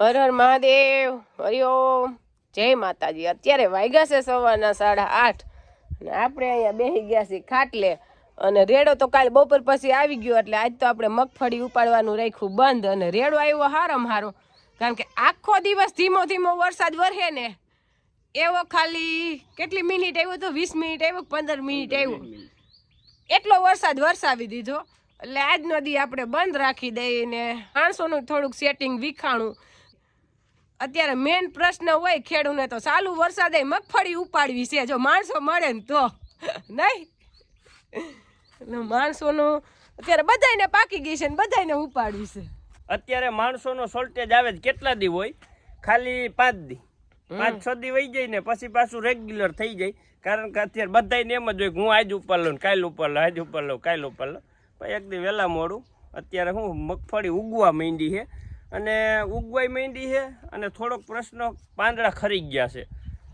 હર હર મહાદેવ હરિઓમ જય માતાજી. અત્યારે વાગ્યા છે સવારના સાડા આઠ. અને આપણે અહીંયા બેસી ગયા છીએ ખાટલે. અને રેડો તો કાલે બપોર પછી આવી ગયો એટલે આજ તો આપણે મગફળી ઉપાડવાનું રાખ્યું બંધ. અને રેડો આવ્યો હારમ હારો. કારણ કે આખો દિવસ ધીમો ધીમો વરસાદ વરહે ને. એવો ખાલી કેટલી મિનિટ આવ્યો તો? વીસ મિનિટ આવ્યો પંદર મિનિટ આવ્યો? એટલો વરસાદ વરસાવી દીધો. એટલે આજનો દી આપણે બંધ રાખી દઈએ ને. માણસોનું થોડુંક સેટિંગ વિખાણું. અત્યારે મેન પ્રશ્ન હોય ખેડૂને તો ચાલુ વરસાદે મગફળી ઉપાડવી છે. જો માણસો મળે ને તો. નહીં? એટલે માણસોનું અત્યારે બધાયને પાકી ગઈ છે ને બધાયને ઉપાડવી છે. અત્યારે માણસોનો શોર્ટેજ આવે છે કેટલા દી હોય? ખાલી પાંચ દી. પાંચ છ દી વહી જાય ને પછી પાછું રેગ્યુલર થઈ જાય. કારણ કે અત્યારે બધાને એમ જ હોય હું આજ ઉપર લઉં ને કાલ ઉપર લઉં આજ ઉપર લઉં કાલ ઉપર લઉં. પણ એક દી વહેલા મોડું. અત્યારે હું મગફળી ઉગવા માંડી છે. અને ઉગવાઈ માંડી છે અને થોડોક પ્રશ્ન પાંદડા ખરી ગયા છે.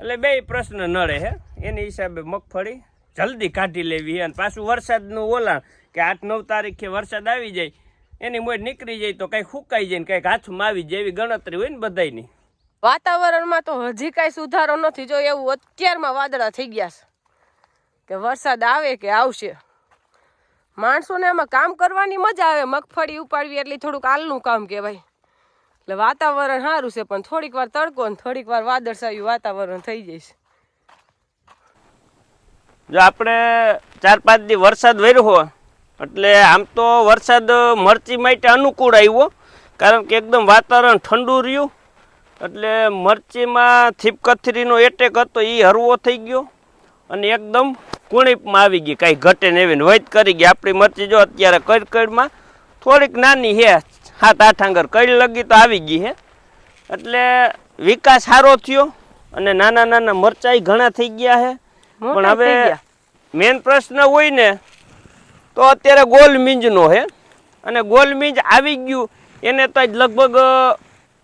એટલે બે પ્રશ્ન નડે છે એની હિસાબે મગફળી જલ્દી કાઢી લેવી અને પાછું વરસાદનું ઓલાણ કે આઠ નવ તારીખે વરસાદ આવી જાય, એની મોજ નીકળી જાય તો કંઈક સુકાઈ જાય ને કંઈક હાથમાં આવી જાય એવી ગણતરી હોય ને બધાયની. વાતાવરણમાં તો હજી કાંઈ સુધારો નથી જો એવું અત્યારમાં વાદળા થઈ ગયા છે. કે વરસાદ આવે કે આવશે. માણસોને આમાં કામ કરવાની મજા આવે. મગફળી ઉપાડવી એટલે થોડુંક આલનું કામ કહેવાય. એટલે વાતાવરણ સારું છે, પણ થોડીક વાર તડકો ને થોડીક વાર વાદળછાયું વાતાવરણ થઈ જશે જો આપણે ચાર પાંચ દી વરસાદ વર્યો એટલે આમ તો વરસાદ મરચી માટે અનુકૂળ આવ્યો, કારણ કે એકદમ વાતાવરણ ઠંડુ રહ્યું, એટલે મરચીમાં થીપકથરીનો એટેક હતો એ હરવો થઈ ગયો, અને એકદમ કુણીપમાં આવી ગઈ, કાંઈ ઘટે ને એવી વૈદ કરી ગઈ. આપણી મરચી જો અત્યારે કડકડમાં, થોડીક નાની છે સાત આઠ આંગર કડ લગી તો આવી ગઈ છે એટલે વિકાસ સારો થયો અને નાના નાના મરચાઈ ઘણા થઈ ગયા છે પણ હવે. મેન પ્રશ્ન હોય ને તો અત્યારે ગોલ મીંજનો છે અને ગોલ મીંજ આવી ગયું એને તો જ લગભગ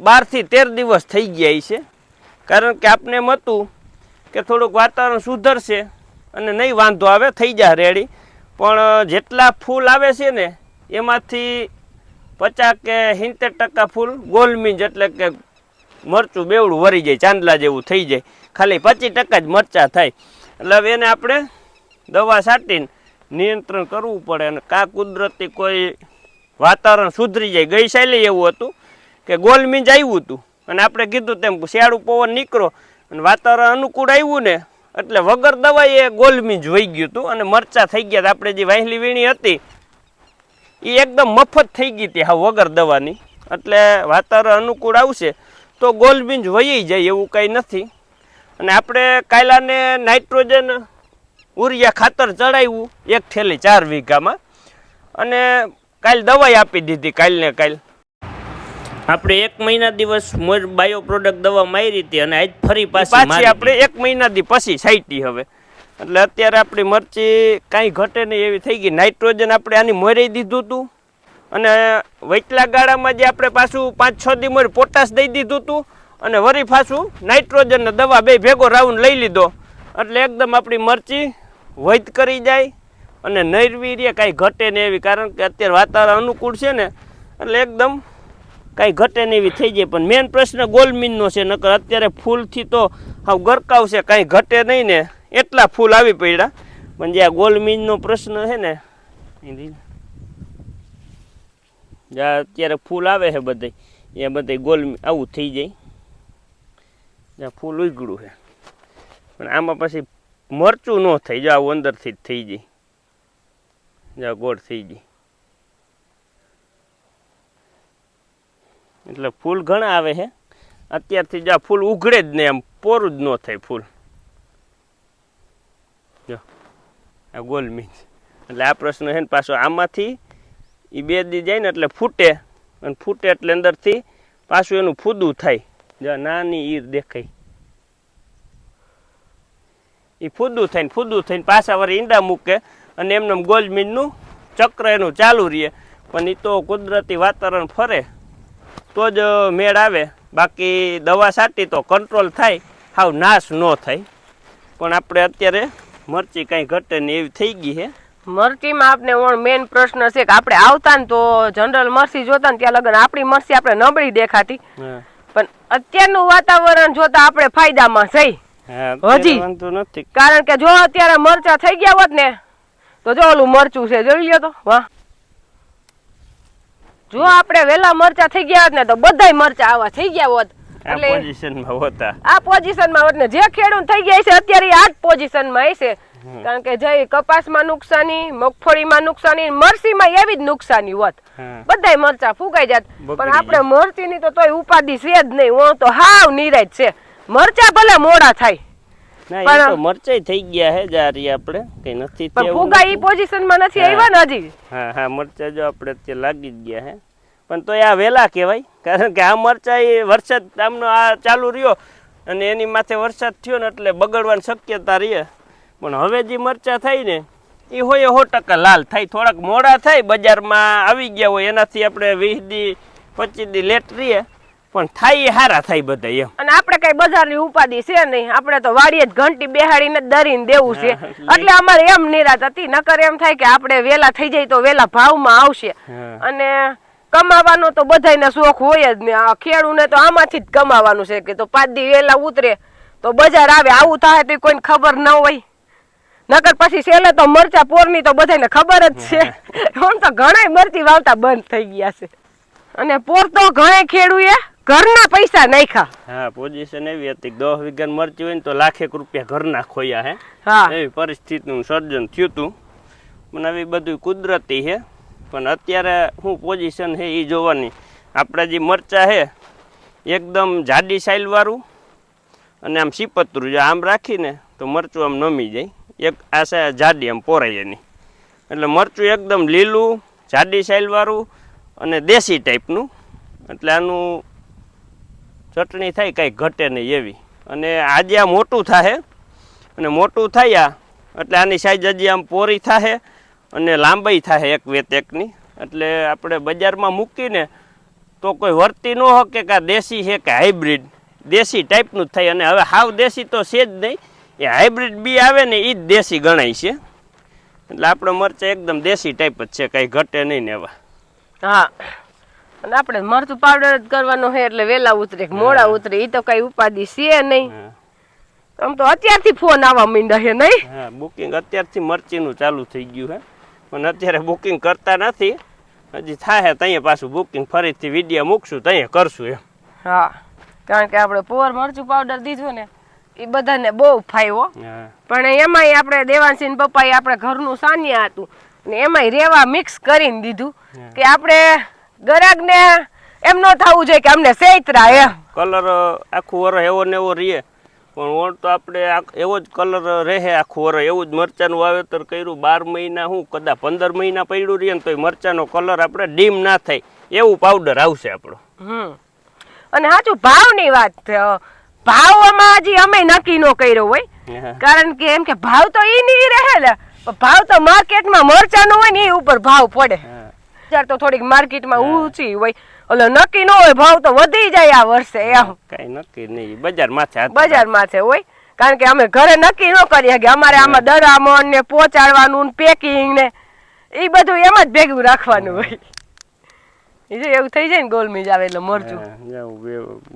બારથી તેર દિવસ થઈ ગયા છે કારણ કે આપને એમ હતું કે થોડુંક વાતાવરણ સુધરશે અને નહીં વાંધો આવે થઈ જાય રેડી. પણ જેટલા ફૂલ આવે છે ને એમાંથી પચાસ કે સિત્તેર ટકા ફૂલ ગોલમીજ એટલે કે મરચું બેવડું વરી જાય, ચાંદલા જેવું થઈ જાય. ખાલી પચીસ ટકા જ મરચાં થાય. એટલે હવે એને આપણે દવા છાંટીને નિયંત્રણ કરવું પડે અને કા કુદરતી કોઈ વાતાવરણ સુધરી જાય. ગઈ શૈલી એવું હતું કે ગોલમીજ આવ્યું હતું. અને આપણે કીધું તેમ શિયાળું પવન નીકળો અને વાતાવરણ અનુકૂળ આવ્યું ને, એટલે વગર દવાએ ગોલમીજ વહી ગયું હતું અને મરચાં થઈ ગયા. આપણે જે વાહેલી વીણી હતી એ એકદમ મફત થઈ ગઈ હતી હા વગર દવાની. એટલે વાતાવરણ અનુકૂળ આવશે તો ગોલબીંજ વહી જાય એવું કંઈ નથી. અને આપણે કાયલાને નાઇટ્રોજન ઉરિયા ખાતર ચડાવ્યું એક થેલી ચાર વીઘામાં. અને કાલ દવાઈ આપી દીધી કાલને કાલ. આપણે એક મહિના દિવસ મોર બાયો પ્રોડક્ટ દવા મારી હતી અને આજ ફરી પાછી પાછી આપણે એક મહિના દી પછી સાઈટી હવે. એટલે અત્યારે આપણી મરચી કાંઈ ઘટે નહીં એવી થઈ ગઈ. નાઇટ્રોજન આપણે આની મોરી દીધું હતું અને વૈટલા ગાળામાં જે આપણે પાછું પાંચ છ દી મોર પોટાશ દઈ દીધું હતું અને વરી પાછું નાઇટ્રોજનને દવા બે ભેગો રાઉન્ડ લઈ લીધો. એટલે એકદમ આપણી મરચી વૈધ કરી જાય અને નૈર્વીર્ય કાંઈ ઘટે નહીં એવી. કારણ કે અત્યારે વાતાવરણ અનુકૂળ છે ને, એટલે એકદમ કાંઈ ઘટે નહીં એવી થઈ જાય. પણ મેઇન પ્રશ્ન ગોલમીનનો છે. નકર અત્યારે ફૂલથી તો હાવ ગરકાવ છે. કાંઈ ઘટે નહીં ને. એટલા ફૂલ આવી પડ્યા. પણ જે આ ગોલમીજનો પ્રશ્ન છે ને અત્યારે ફૂલ આવે છે બધે, એ બધે ગોલમી આવું થઈ જાય. જ્યાં ફૂલ ઉગડું છે. પણ આમાં પછી મરચું ન થાય જાય આવું અંદરથી જ થઈ જાય. જ્યાં ગોળ થઈ જાય. એટલે ફૂલ ઘણા આવે છે. અત્યારથી જો ફૂલ ઉઘડે જ નહીં આમ, પોરું જ ન થાય ફૂલ. જો. આ ગોલ મીન્સ એટલે આ પ્રશ્ન છે ને પાછો આમાંથી એ બે દી જાય ને એટલે ફૂટે. અને ફૂટે એટલે અંદરથી પાછું એનું ફૂદું થાય. જો નાની ઈર દેખાય. એ ફૂદું થઈને ફૂદું થઈને પાછા વળી ઈંડા મૂકે અને એમને ગોલમીનનું ચક્ર એનું ચાલુ રહે. પણ એ તો કુદરતી વાતાવરણ ફરે. તો જ મેળ આવે. બાકી દવા સાટી તો કંટ્રોલ થાય. હાવ નાશ ન થાય. પણ આપણે અત્યારે મરચી કઈ ઘટે ને એવી થઈ ગઈ છે મરચીમાં આપણે મેન પ્રશ્ન છે કે આપણે આવતા ને તો જનરલ મરચી જોતા ને ત્યાં લગન આપણી મરચી આપણે નબળી દેખાતી. પણ અત્યારનું વાતાવરણ જોતા આપણે ફાયદામાં થઈ હજી? નથી. કારણ કે જો અત્યારે મરચા થઈ ગયા હોત ને તો જો ઓલું મરચું છે જોઈ લ્યો તો વાહ. જો આપણે વેલા મરચા થઈ ગયા હોત ને તો બધાય મરચા આવા થઈ ગયા હોત. આ પોઝિશનમાં હોતા. આ પોઝિશનમાં હોત ને જે ખેડૂત થઈ ગયા છે અત્યારે આ જ પોઝિશનમાં હશે. કારણ કે જે કપાસમાં નુકસાની મગફળીમાં નુકસાની મરસીમાં એવી જ નુકસાની હોત. બધાય મરચા ફૂગાઈ જાત. પણ આપણે મરચીની તો તોય ઉપાધિ છે જ નહીં હું તો હાવ નિરાજ છે. મરચા ભલે મોડા થાય. પણ- તો મરચાઈ થઈ ગયા હે જારી આપણે. કઈ નથી પણ ઈ નથી. પોઝિશનમાં નથી આવ્યા ને હજી. હા હા મરચા જો આપણે અત્યારે લાગી જ ગયા હે. પણ તો આ વેલા કહેવાય. કારણ કે આ મરચા એ વરસાદ આમનો આ ચાલુ રહ્યો અને એની માથે વરસાદ થયો ને એટલે બગડવાની શક્યતા રહે. પણ હવે જે મરચા થાય ને એ હોય સો ટકા લાલ થાય. થોડાક મોડા થાય બજારમાં આવી ગયા હોય એનાથી આપણે વીસ દી પચીસ દી લેટ રહીએ. પણ થાય એ સારા થાય બધા એમ. અને આપણે કઈ બજારની ઉપાધિ છે નહીં. આપણે તો વાડીએ જ ઘંટી બેહાડીને દરીને દેવું છે. એટલે- એટલે અમારે એમ નિરાત હતી. નકર એમ થાય કે આપણે વેલા થઈ જાય તો વેલા ભાવમાં આવશે. અને કમાવાનો તો બધાયને શોખ હોય જ ને આ ખેડૂને તો આમાંથી જ કમાવાનું છે કે તો પાંચ દી વહેલા ઉતરે તો બજાર આવે આવું થાય તો કોઈને ખબર ન હોય. નકર પછી સેલે તો મરચા પોરની તો બધાને ખબર જ છે. આમ તો ઘણાય મરચી વાવતા બંધ થઈ ગયા છે. અને પોર તો ઘણા ખેડૂએ ઘરના પૈસા નાખ્યા. હા પોઝિશન એવી હતી દસ વીઘા મરચી હોય ને તો લાખેક રૂપિયા ઘરના ખોયા હે. હા. એવી પરિસ્થિતિનું સર્જન થયું હતું. મને આવી બધું કુદરતી છે. પણ અત્યારે શું પોઝિશન છે એ જોવાની. આપણા જે મરચાં છે, એકદમ જાડી સાઇલવાળું અને આમ સીપતરું જો આમ રાખીને તો મરચું આમ નમી જાય. એક આ જાડી આમ પોરાય એની. એટલે મરચું એકદમ લીલું, જાડી સાઇલવાળું અને દેશી ટાઈપનું એટલે આનું ચટણી થાય કાંઈ ઘટે નહીં એવી. અને આજે આ મોટું થાય અને મોટું થયા એટલે આની સાઈઝ હજી આમ પોરી થાય અને લાંબાઈ થાય એક વેત એકની એટલે આપણે બજારમાં મૂકીને તો કોઈ વર્તી ન શકે કે આ દેશી છે કે હાઇબ્રિડ. દેશી ટાઈપનું જ થાય અને હવે હાવ દેશી તો છે જ નહીં. એ હાઇબ્રિડ બી આવે ને એ જ દેશી ગણાય છે. એટલે આપણો મરચાં એકદમ દેશી ટાઈપ જ છે કાંઈ ઘટે નહીં ને એવા હા. અને આપણે મરચું પાવડર જ કરવાનો છે એટલે વહેલા ઉતરે મોડા ઉતરે એ તો કઈ ઉપાધિ છે નહીં. આમ તો અત્યારથી ફોન આવવા માંડ્યા છે નહીં? હા બુકિંગ અત્યારથી મરચીનું ચાલુ થઈ ગયું છે. પણ અત્યારે બુકિંગ કરતા નથી. હજી થાય ત્યાં પાછું બુકિંગ ફરીથી વીડિયો મૂકશું ત્યાં કરશું એમ. હા કારણ કે આપણે પોર મરચું પાવડર દીધું ને એ બધાને બહુ ફાયવો હા. પણ એમાંય આપણે દેવાનસિંહ પપ્પાએ આપણે ઘરનું સાનિયા હતું. ને એમાંય રેવા મિક્સ કરીને દીધું કે આપણે ગરાગને એમ ન થવું જોઈએ કે અમને સેતરા એમ. કલર આખું વર એવો ને એવો રહીએ પણ ઓણ તો આપણે એવો જ કલર રહે આખું વર. એવું જ મરચાંનું વાવેતર કર્યું. બાર મહિના હું કદાચ પંદર મહિના પડ્યું રહીએ ને તો એ મરચાંનો કલર આપણે ડીમ ના થાય. એવું પાવડર આવશે આપણો. હમ. અને સાચું ભાવની વાત. ભાવમાં હજી અમે નક્કી ન કર્યો હોય. કારણ કે એમ કે ભાવ તો ઈ નહીં રહે ને ભાવ તો માર્કેટમાં મરચાંનો હોય ને એ ઉપર ભાવ પડે. તો થોડીક માર્કેટમાં ઊંચી હોય. એટલે નક્કી ન હોય ભાવ તો વધી જાય આ વર્ષે એમ કઈ નક્કી નહીં બજાર માથે બજાર બજારમાં છે હોય કારણ કે અમે ઘરે નક્કી ન કરીએ કે અમારે આમાં દરામણ ને પહોંચાડવાનું ને પેકિંગ ને એ બધું એમ જ ભેગું રાખવાનું હોય. એ જો એવું થઈ જાય ને ગોલમીજ આવે એટલે મરચું.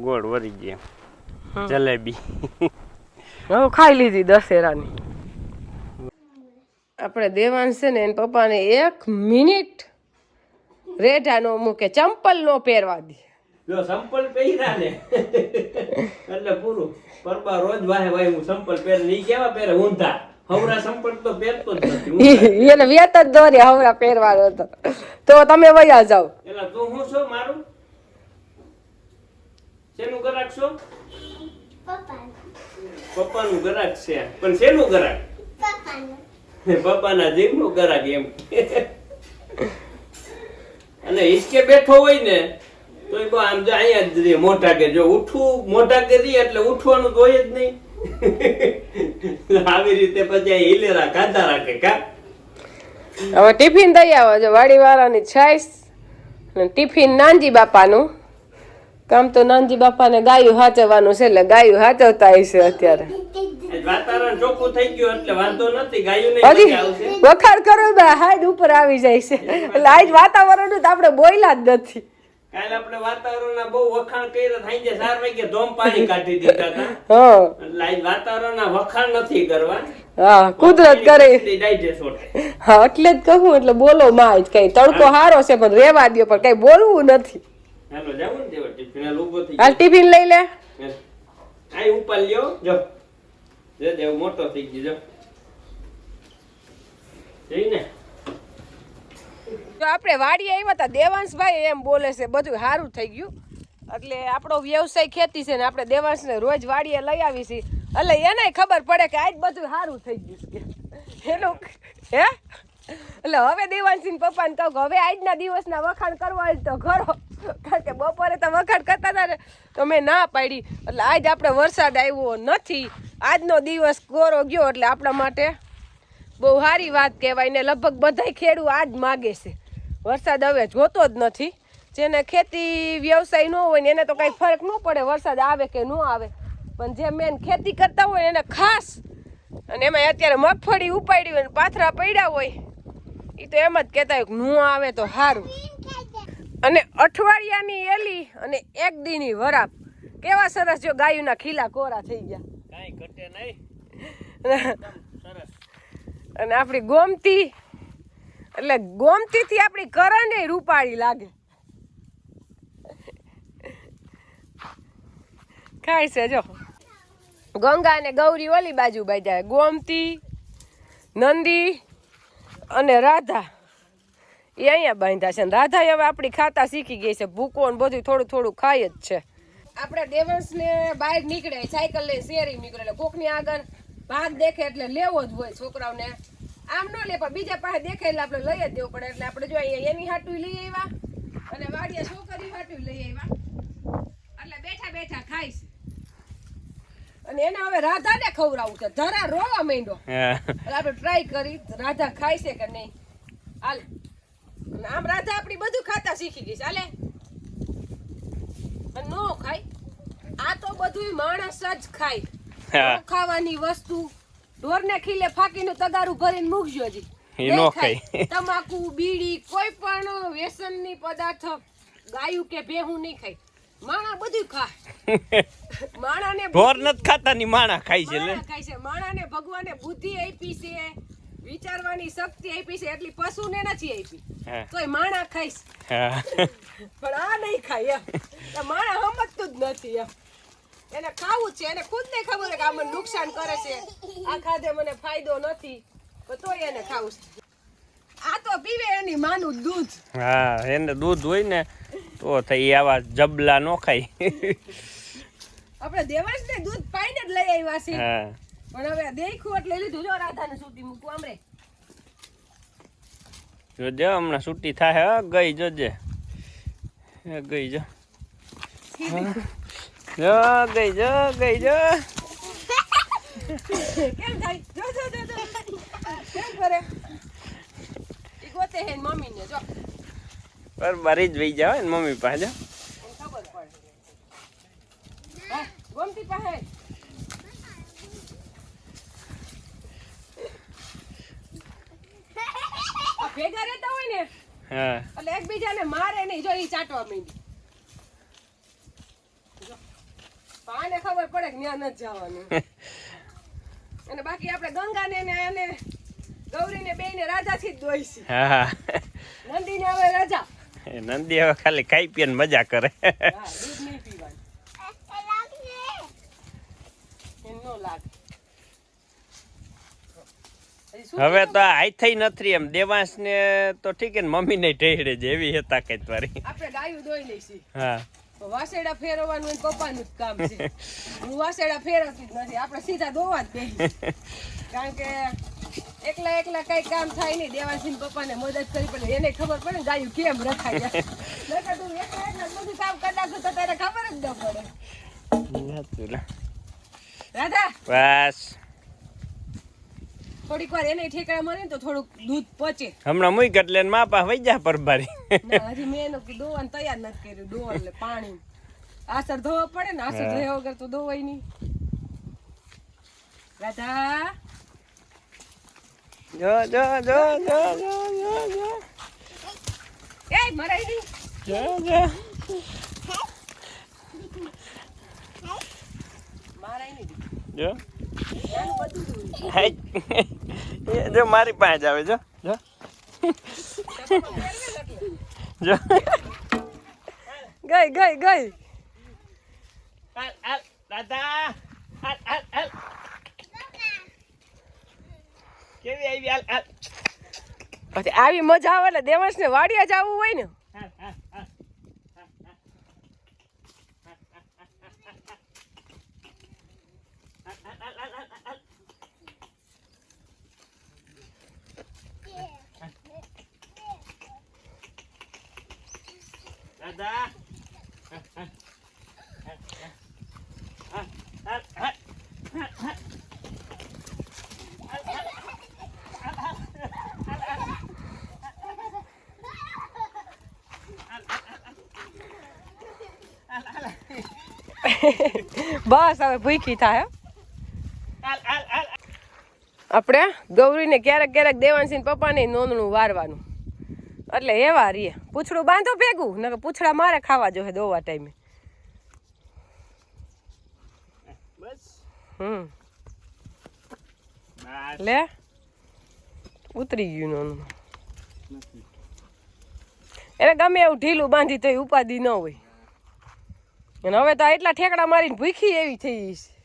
ગોળ વરી ગયા. જલેબી. હું ખાઈ લીધી દશેરાની. આપણે દેવાંશ છે ને એના પપ્પાને એક મિનિટ રેઢા નો મૂકે ચંપલ નો પહેરવા દે. જો સંપલ પહેર્યા ને એટલે પૂરું. પરબા રોજ વાહે વાહે હું સંપલ પહેરે ઈ કેવા પહેરે? ઊંધા. હવરા સંપલ તો પહેરતો જ નથી. એને વેત જ દોરી હવરા પહેરવાનો હતો. તો તમે વયા જાવ એટલે તું હું છો મારું? શેનું ગરાક છો? પપ્પાનું ગરાક છે. પણ શેનું ગરાક પપ્પાના. જીવનું ગરાક એમ. અને હિસકે બેઠો હોય ને તો એ આમ જો અહીંયા જ રે મોટા કે જો ઉઠવું, મોટા કે રી એટલે ઉઠવાનું તો જ નહીં. આવી રીતે પછી હિલેરા ખાધા રાખે કા? હવે ટિફિન દઈ આવો જો વાડી વાળાની છાઈસ ટિફિન નાનજી બાપાનું. કામ તો નાનજી બાપાને ગાયું હાચવવાનું છે એટલે ગાયું હાચવતા હશે અત્યારે. વખાણ કરો બે હાઈડ ઉપર આવી જાય છે. એટલે આજ વાતાવરણ તો આપણે બોયલા જ નથી. કાલે આપણે વાતાવરણના બહુ વખાણ કર્યા થાય છે ચાર વાગે ધોમ પાણી કાઢી દીધા હતા. હા. એટલે આજ વાતાવરણના વખાણ નથી કરવા. હા કુદરત કરે. હા એટલે જ કહું એટલે બોલો માં કઈ તડકો હારો છે પણ રેવા દો પણ કઈ બોલવું નથી. હાલો જાવું ને દેવા ટિફિન હાલ ઊભો થઈ હાલ ટિફિન લઈ લે. આય ઉપર લ્યો. જો. જે દેવ મોટો થઈ ગયો જો. જઈને તો આપણે વાડી આવ્યા હતા દેવાંશભાઈ એમ બોલે છે બધું સારું થઈ ગયું. એટલે આપણો વ્યવસાય ખેતી છે ને આપણે દેવાંશને રોજ વાડીએ લઈ આવી છીએ. એટલે એને ખબર પડે કે આજ બધું સારું થઈ ગયું છે. એનું હે? એટલે હવે દેવાંશી પપ્પાને કહું કે હવે આજના દિવસના વખાણ કરવા તો કરો. કારણ કે બપોરે તો વખાણ કરતા હતા ને, તો મેં ના પાડી. એટલે આજ આપણે વરસાદ આવ્યો નથી. આજનો દિવસ કોરો ગયો એટલે આપણા માટે બહુ સારી વાત કહેવાય ને, લગભગ બધાય ખેડૂત આજ માગે છે. વરસાદ હવે જોતો જ નથી. જેને ખેતી વ્યવસાય ન હોય ને, એને તો કાંઈ ફરક ન પડે વરસાદ આવે કે ન આવે. પણ જે મેન ખેતી કરતા હોય એને ખાસ અને એમાં અત્યારે મગફળી ઉપાડી હોય પાથરા પડ્યા હોય એ તો એમ જ કહેતા હોય ન આવે તો સારું. અને અઠવાડિયાની એલી અને એક દીની વરાપ. કેવા સરસ જો ગાયુના ખીલા કોરા થઈ ગયા. કાંઈ ઘટે નહીં. સરસ. અને આપણી ગોમતી એટલે ગોમતીથી આપણી કરંડે રૂપાળી લાગે. ખાય છે જો. ગંગા અને ગૌરી ઓલી બાજુ બાજા ગોમતી નંદી અને રાધા. એ અહીંયા બાંધ્યા છે. અને રાધા હવે આપણી ખાતા શીખી ગઈ છે. ભૂકો ને બધું થોડું થોડું ખાય જ છે. આપણે ને બહાર નીકળે સાયકલ લઈ શેરી નીકળે. એટલે કોકની આગળ ભાગ દેખે એટલે લેવો જ હોય છોકરાઓને. આમ ન લે પણ બીજા પાસે દેખે એટલે આપણે લઈ જ દેવું પડે. એટલે આપણે જો અહીંયા એની હાટું લઈ આવ્યા અને વાડિયા છોકરી હાટું લઈ આવ્યા. એટલે બેઠા બેઠા ખાય છે. અને એને હવે રાધાને ખવડાવવું છે. ધરા રોવા માંડ્યો. એટલે આપણે ટ્રાય કરી રાધા ખાય છે કે નહીં? હાલે. આમ રાધા આપણી બધું ખાતા શીખી ગઈ ચાલે નો ખાય. આ તો બધું માણસ જ ખાય. ખાવાની વસ્તુ. ઢોરને ખીલે ફાકીને તગારું ભરીને મૂકજો નો. ખાય. તમાકુ બીડી કોઈ પણ વ્યસનની પદાર્થ ગાયું કે ભેહું નહીં ખાય. માણા બધું ખાય માણાને ઢોર નથી ખાતા ની માણા ખાય છે માણા ખાય છે. માણાને ભગવાને બુદ્ધિ આપી છે. વિચારવાની શક્તિ આપી છે એટલી પશુને નથી આપી. તોય માણા ખાઈશ. પણ આ નહીં ખાય એમ. તો માણા સમજતું જ નથી એમ. એને ખાવું છે એને ખુદ ને ખબર છે કે આ નુકસાન કરે છે. આ ખાધે મને ફાયદો નથી. પણ તોય એને ખાવું છે. આ તો પીવે એની માનું દૂધ. હા એને દૂધ હોય ને તો થઈ આવા જબલા નો ખાય. આપણે દેવાંશને દૂધ પાઈને જ લઈ આવ્યા છે. હા. પણ હવે દેખ્યું એટલે લીધું જો રાધાને સૂટી મૂકું આમરે જોજે હમણાં છૂટી થાય હો ગઈ જોજે. ગઈ જો. જો ગઈ જો ગઈ જો. કેમ થાય? જો જો જો જો. કેમ કરે? ઈ ગોતે હે મમ્મી ને જો. બરબારી જ વઈ જાવ ને મમ્મી પાસે જો. ખબર પડે. ગમતી પાસે આ ભેગા રહેતા હોય ને હા. એટલે એકબીજાને મારે નહીં. જો ઈ ચાટવા માંડી. જો. પણ ખબર પડે કે ત્યાં નથી જવાનું. અને બાકી આપણે ગંગાને ને એને ગૌરીને બેયને રાજાથી જ દોઈશી. હા. નંદી નંદીને હવે રાજા. એ નંદી હવે ખાલી ખાઈ પીને મજા કરે. હા દૂધ નહીં પીવાનું એને નો લાગે. હવે તો હાઈ થઈ નથી એમ. દેવાંશ ને તો ઠીક ને મમ્મી ને ઢેડે જેવી એવી હતા કઈ વારી. આપણે ગાયું દોઈ લઈશી. હા. વાસેડા ફેરવવાનું એ પપ્પાનું જ કામ છે. હું વાસેડા ફેરવતી જ નથી. આપણે સીધા દોવા જ દઈ કારણ કે એકલા એકલા કઈ કામ થાય નહીં. દેવાસીન પપ્પાને મદદ કરી પડે. એને ખબર પડે ને ગાયું કેમ રખાય નકર તું એકલા એકલા બધું કામ કરી નાખું તો તારે ખબર જ ન પડે. રાધા! બસ. થોડીક વાર એને ઠેકડા મરે ને તો થોડુંક દૂધ પચે. હમણાં એટલે એને મા વઈ વહી જા પરબારી. હજી મેં એનું દોવાનું તૈયાર નથી કર્યું દોવા એટલે પાણી આસર ધોવા પડે ને આસર ધોયા વગર તો દોવાય નહીં. રાધા. જો જો જો જો જો જો જો. એ મરાઈ નહીં જો જો. મારાઈ નહીં જો. જ મારી પાસે જ આવે જો. જો. જો. ગઈ ગઈ ગઈ. દાદા. કેવી આવી? હાલ હાલ. પછી આવી મજા આવે એટલે દેવાંશ ને વાડિયા જવું હોય ને હાલ હાલ હાલ દાદા. બસ હવે ભૂખી થાય આપણે ગૌરીને ક્યારેક ક્યારેક દેવાંશી પપ્પાને નોંધણું વારવાનું. એટલે એવા રીએ. પૂછડું બાંધો ભેગું ને પૂછડા મારે ખાવા જોઈએ દોવા ટાઈમે. હમ. લે. ઉતરી ગયું નોનું એટલે ગમે એવું ઢીલું બાંધી તો ઉપાધિ ન હોય. અને હવે તો એટલા ઠેકડા મારીને ભૂખી એવી થઈ છે.